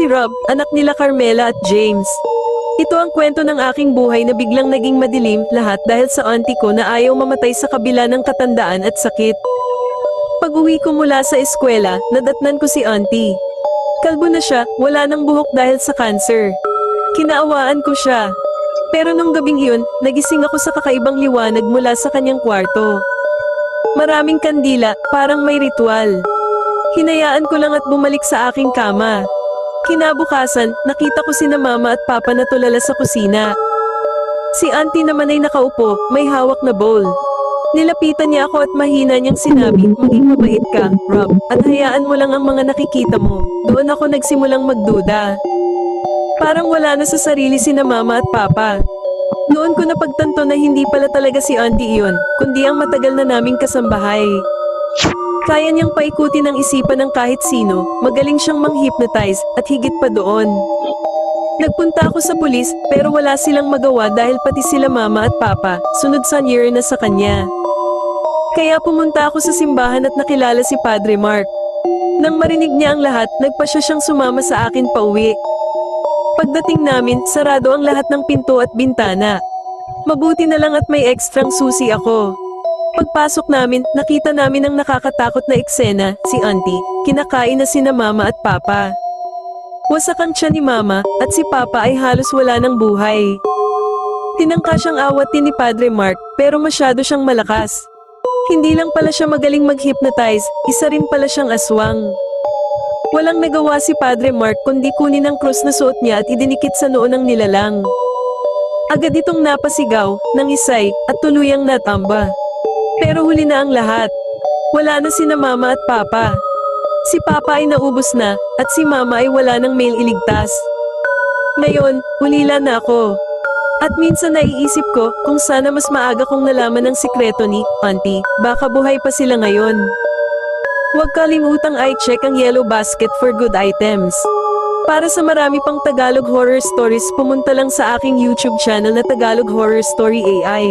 si Rob, anak nila Carmela at James. Ito ang kwento ng aking buhay na biglang naging madilim lahat dahil sa auntie ko na ayaw mamatay sa kabila ng katandaan at sakit. Pag uwi ko mula sa eskwela, nadatnan ko si auntie. Kalbo na siya, wala nang buhok dahil sa cancer. Kinaawaan ko siya. Pero nung gabing iyon, nagising ako sa kakaibang liwanag mula sa kanyang kwarto. Maraming kandila, parang may ritual. Hinayaan ko lang at bumalik sa aking kama. Kinabukasan, nakita ko sina mama at papa na tulala sa kusina. Si auntie naman ay nakaupo, may hawak na bowl. Nilapitan niya ako at mahina niyang sinabi, maging mabait ka, Rob, at hayaan mo lang ang mga nakikita mo. Doon ako nagsimulang magduda. Parang wala na sa sarili sina mama at papa. Noon ko napagtanto na hindi pala talaga si auntie iyon, kundi ang matagal na naming kasambahay. Kaya niyang paikutin ang isipan ng kahit sino, magaling siyang mang-hypnotize at higit pa doon. Nagpunta ako sa pulis pero wala silang magawa dahil pati sila mama at papa, sunod sa year na sa kanya. Kaya pumunta ako sa simbahan at nakilala si Padre Mark. Nang marinig niya ang lahat, nagpasya siyang sumama sa akin pauwi. Pagdating namin, sarado ang lahat ng pinto at bintana. Mabuti na lang at may ekstrang susi ako. Pagpasok namin, nakita namin ang nakakatakot na eksena, si auntie, kinakain na sina mama at papa. Wasak ang tiyan ni mama, at si papa ay halos wala ng buhay. Tinangka siyang awatin ni Padre Mark, pero masyado siyang malakas. Hindi lang pala siya magaling mag-hypnotize, isa rin pala siyang aswang. Walang nagawa si Padre Mark kundi kunin ang krus na suot niya at idinikit sa noo ng nilalang. Agad itong napasigaw, ng isay, at tuluyang natamba. Pero huli na ang lahat. Wala na sina mama at papa. Si papa ay naubos na, at si mama ay wala nang mail iligtas. Ngayon, hulila na ako. At minsan naiisip ko kung sana mas maaga kong nalaman ang sikreto ni Auntie, baka buhay pa sila ngayon. Huwag kalimutang i-check ang yellow basket for good items. Para sa marami pang Tagalog horror stories, pumunta lang sa aking YouTube channel na Tagalog Horror Story AI.